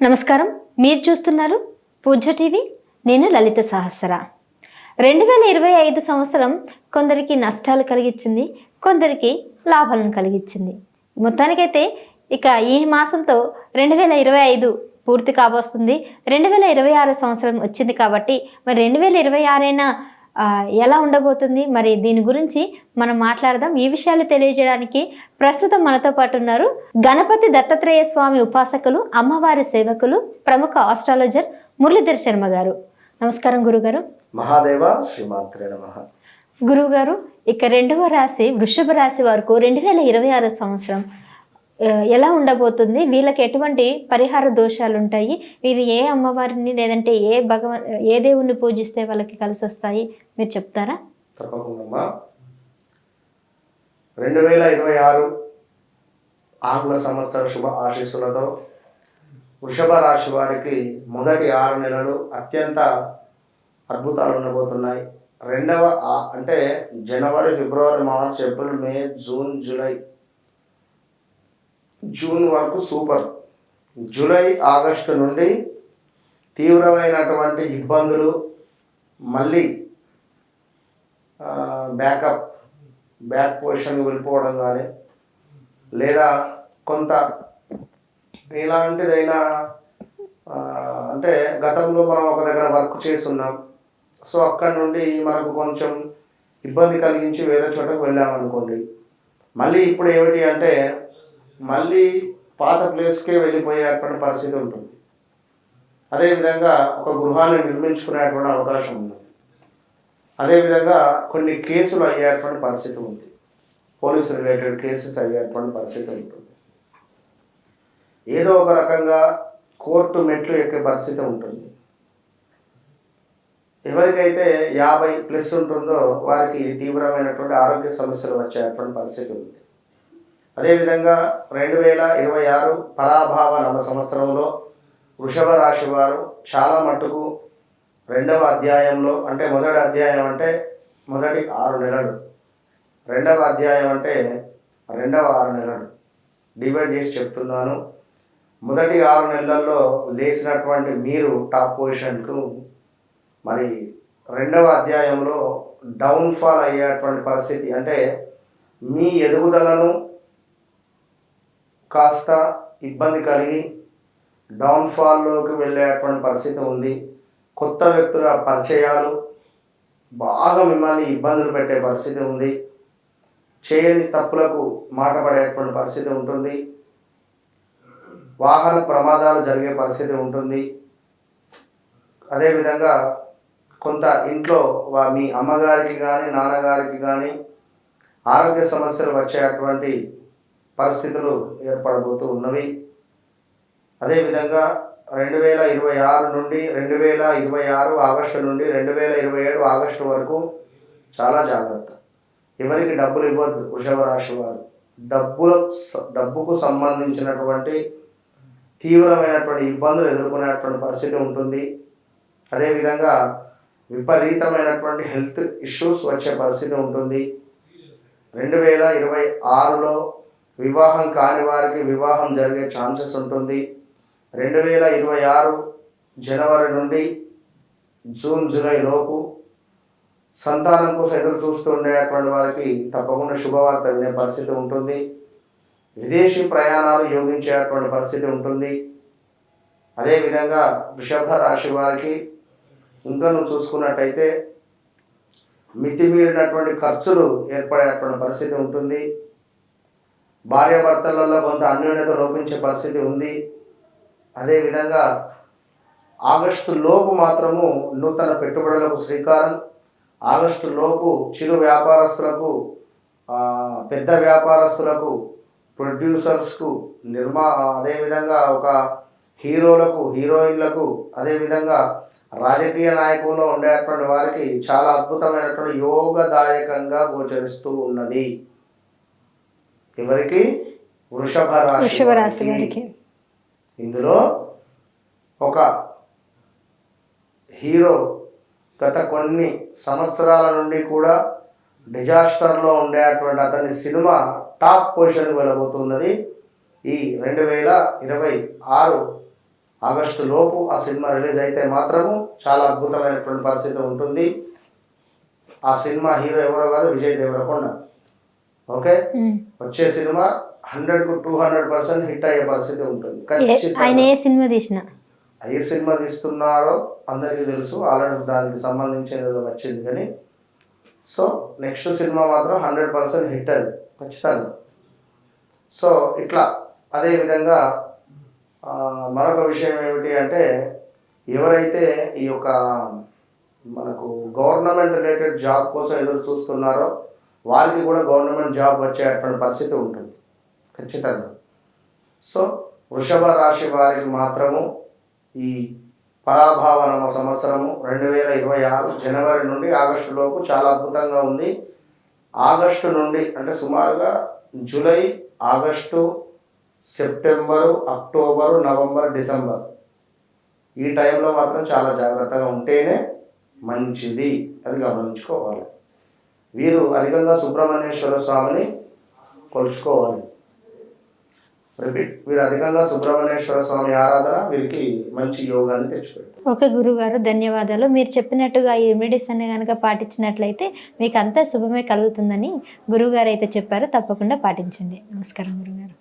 నమస్కారం. మీరు చూస్తున్నారు పూజ టీవీ. నేను లలిత సహస్ర. రెండు వేల ఇరవై ఐదు సంవత్సరం కొందరికి నష్టాలు కలిగించింది కొందరికి లాభాలను కలిగించింది మొత్తానికైతే ఇక ఈ మాసంతో రెండు వేల ఇరవై ఐదు పూర్తి కాబోస్తుంది. రెండు వేల ఇరవై ఆరు సంవత్సరం వచ్చింది కాబట్టి మరి రెండు వేల ఇరవై ఆరైనా ఎలా ఉండబోతుంది? మరి దీని గురించి మనం మాట్లాడదాం. ఈ విషయాలు తెలియజేయడానికి ప్రస్తుతం మనతో పాటు ఉన్నారు గణపతి దత్తాత్రేయ స్వామి ఉపాసకులు అమ్మవారి సేవకులు ప్రముఖ ఆస్ట్రాలజర్ మురళీధర్ శర్మ గారు. నమస్కారం గురుగారు. మహాదేవ శ్రీమాత్రే నమ. గురుగారు ఇక రెండవ రాశి వృషభ రాశి వరకు రెండు వేల ఇరవై ఆరు సంవత్సరం. ఎలా ఉండబోతుంది? వీళ్ళకి ఎటువంటి పరిహార దోషాలు ఉంటాయి వీరు ఏ అమ్మవారిని లేదంటే ఏ భగవ ఏ దేవుణ్ణి పూజిస్తే వాళ్ళకి కలిసి వస్తాయి మీరు చెప్తారా? తప్పకుండా రెండు వేల ఇరవై ఆరు ఆంగ్ల సంవత్సర శుభ ఆశీస్సులతో వృషభ రాశి వారికి మొదటి ఆరు నెలలు అత్యంత అద్భుతాలు ఉండబోతున్నాయి. రెండవ అంటే జనవరి ఫిబ్రవరి March April May June July June వరకు సూపర్. జూలై ఆగస్టు నుండి తీవ్రమైనటువంటి ఇబ్బందులు మళ్ళీ బ్యాకప్ బ్యాక్ పొజిషన్కి వెళ్ళిపోవడం కానీ లేదా కొంత ఎలాంటిదైనా అంటే గతంలో మనం ఒక దగ్గర వర్క్ చేస్తున్నాం. సో అక్కడ నుండి మనకు కొంచెం ఇబ్బంది కలిగించి వేరే చోటకు వెళ్ళామనుకోండి. మళ్ళీ ఇప్పుడు ఏమిటి అంటే మళ్ళీ పాత ప్లేస్కే వెళ్ళిపోయేటువంటి పరిస్థితి ఉంటుంది. అదేవిధంగా ఒక గృహాన్ని నిర్మించుకునేటువంటి అవకాశం ఉంది. అదేవిధంగా కొన్ని కేసులు అయ్యేటువంటి పరిస్థితి ఉంది. పోలీస్ రిలేటెడ్ కేసెస్ అయ్యేటువంటి పరిస్థితి ఉంటుంది. ఏదో ఒక రకంగా కోర్టు మెట్లు ఎక్కే పరిస్థితి ఉంటుంది. ఎవరికైతే యాభై ప్లస్ ఉంటుందో వారికి తీవ్రమైనటువంటి ఆరోగ్య సమస్యలు వచ్చేటువంటి పరిస్థితి ఉంది. అదేవిధంగా రెండు వేల ఇరవై ఆరు పరాభావ నవ సంవత్సరంలో వృషభ రాశి వారు చాలా మట్టుకు రెండవ అధ్యాయంలో అంటే మొదటి అధ్యాయం అంటే మొదటి ఆరు నెలలు. రెండవ అధ్యాయం అంటే రెండవ ఆరు నెలలు. డివైడ్ చేసి చెప్తున్నాను. మొదటి ఆరు నెలల్లో లేచినటువంటి మీరు టాప్ పొజిషన్కు మరి రెండవ అధ్యాయంలో డౌన్ఫాల్ అయ్యేటువంటి పరిస్థితి అంటే మీ ఎదుగుదలను కాస్త ఇబ్బంది కలిగి డౌన్ఫాల్లోకి వెళ్ళేటువంటి పరిస్థితి ఉంది. కొత్త వ్యక్తుల పరిచయాలు బాగా మిమ్మల్ని ఇబ్బందులు పెట్టే పరిస్థితి ఉంది. చేయని తప్పులకు మాట పడేటువంటి పరిస్థితి ఉంటుంది. వాహన ప్రమాదాలు జరిగే పరిస్థితి ఉంటుంది. అదేవిధంగా కొంత ఇంట్లో వా మీ అమ్మగారికి కానీ నాన్నగారికి కానీ ఆరోగ్య సమస్యలు వచ్చేటువంటి పరిస్థితులు ఏర్పడబోతూ ఉన్నవి. అదేవిధంగా రెండు వేల ఇరవై ఆరు నుండి రెండు వేల ఇరవై ఆరు ఆగస్టు నుండి రెండు వేల ఇరవై ఏడు ఆగస్టు వరకు చాలా జాగ్రత్త. ఎవరికి డబ్బులు ఇవ్వద్దు వృషభ రాశి వారు. డబ్బుల డబ్బుకు సంబంధించినటువంటి తీవ్రమైనటువంటి ఇబ్బందులు ఎదుర్కొనేటువంటి పరిస్థితి ఉంటుంది. అదేవిధంగా విపరీతమైనటువంటి హెల్త్ ఇష్యూస్ వచ్చే పరిస్థితి ఉంటుంది. రెండు వేల ఇరవై ఆరులో వివాహం కాని వారికి వివాహం జరిగే ఛాన్సెస్ ఉంటుంది. రెండు వేల ఇరవై ఆరు జనవరి నుండి జూన్ జూలై లోపు సంతానం కోసం ఎదురు చూస్తూ ఉండేటువంటి వారికి తప్పకుండా శుభవార్త వినే పరిస్థితి ఉంటుంది. విదేశీ ప్రయాణాలు యోగించేటువంటి పరిస్థితి ఉంటుంది. అదేవిధంగా వృషభ రాశి వారికి ఇంకా నువ్వు చూసుకున్నట్టయితే మితిమీరినటువంటి ఖర్చులు ఏర్పడేటువంటి పరిస్థితి ఉంటుంది. భార్యాభర్తలలో కొంత అన్యోన్యత లోపించే పరిస్థితి ఉంది. అదేవిధంగా ఆగస్టు లోపు మాత్రము నూతన పెట్టుబడులకు శ్రీకారం. ఆగస్టు లోపు చిరు వ్యాపారస్తులకు పెద్ద వ్యాపారస్తులకు ప్రొడ్యూసర్స్కు నిర్మా అదేవిధంగా ఒక హీరోలకు హీరోయిన్లకు అదేవిధంగా రాజకీయ నాయకుల్లో ఉండేటువంటి వారికి చాలా అద్భుతమైనటువంటి యోగదాయకంగా గోచరిస్తూ ఉన్నది. ఎవరికి? వృషభ రాశి. వారికి. ఇందులో ఒక హీరో గత కొన్ని సంవత్సరాల నుండి కూడా డిజాస్టర్లో ఉండేటువంటి అతని సినిమా టాప్ పొజిషన్కి వెళ్ళబోతున్నది. ఈ రెండు వేల ఇరవై ఆరు ఆగస్టు లోపు ఆ సినిమా రిలీజ్ అయితే మాత్రము చాలా అద్భుతమైనటువంటి పరిస్థితి ఉంటుంది. ఆ సినిమా హీరో ఎవరో కాదు విజయ్ దేవరకొండ. ఓకే. వచ్చే సినిమా హండ్రెడ్కు టూ హండ్రెడ్ పర్సెంట్ హిట్ అయ్యే పరిస్థితి ఉంటుంది. ఆయన ఏ సినిమా తీసిన. ఏ సినిమా తీస్తున్నాడో అందరికీ తెలుసు ఆల్రెడీ దానికి సంబంధించిన ఏదో వచ్చింది కానీ. సో నెక్స్ట్ సినిమా మాత్రం హండ్రెడ్ పర్సెంట్ హిట్ అది ఖచ్చితంగా. సో ఇట్లా అదేవిధంగా మరొక విషయం ఏమిటి అంటే ఎవరైతే ఈ యొక్క మనకు గవర్నమెంట్ రిలేటెడ్ జాబ్ కోసం ఎదురు చూస్తున్నారో వారికి కూడా గవర్నమెంట్ జాబ్ వచ్చేటువంటి పరిస్థితి ఉంటుంది. ఖచ్చితంగా. సో వృషభ రాశి వారికి మాత్రము ఈ పరాభావనమ సంవత్సరము రెండు వేల ఇరవై ఆరు జనవరి నుండి ఆగస్టు లోపు చాలా అద్భుతంగా ఉంది. ఆగస్టు నుండి అంటే సుమారుగా July August September October November December. ఈ టైంలో మాత్రం చాలా జాగ్రత్తగా ఉంటేనే మంచిది. అది గమనించుకోవాలి. వీరు అధికంగా సుబ్రహ్మణ్యేశ్వర స్వామిని కొలుచుకోవాలి. రిపీట్ వీరు అధికంగా సుబ్రహ్మణ్యేశ్వర స్వామి ఆరాధన వీరికి మంచి యోగాన్ని తెచ్చిపెడుతుంది ఓకే గురుగారు ధన్యవాదాలు. మీరు చెప్పినట్టుగా ఈ రెమెడీస్ అన్ని కనుక పాటించినట్లయితే మీకు అంతా శుభమే కలుగుతుందని గురుగారు అయితే చెప్పారు. తప్పకుండా పాటించండి. నమస్కారం గురుగారు.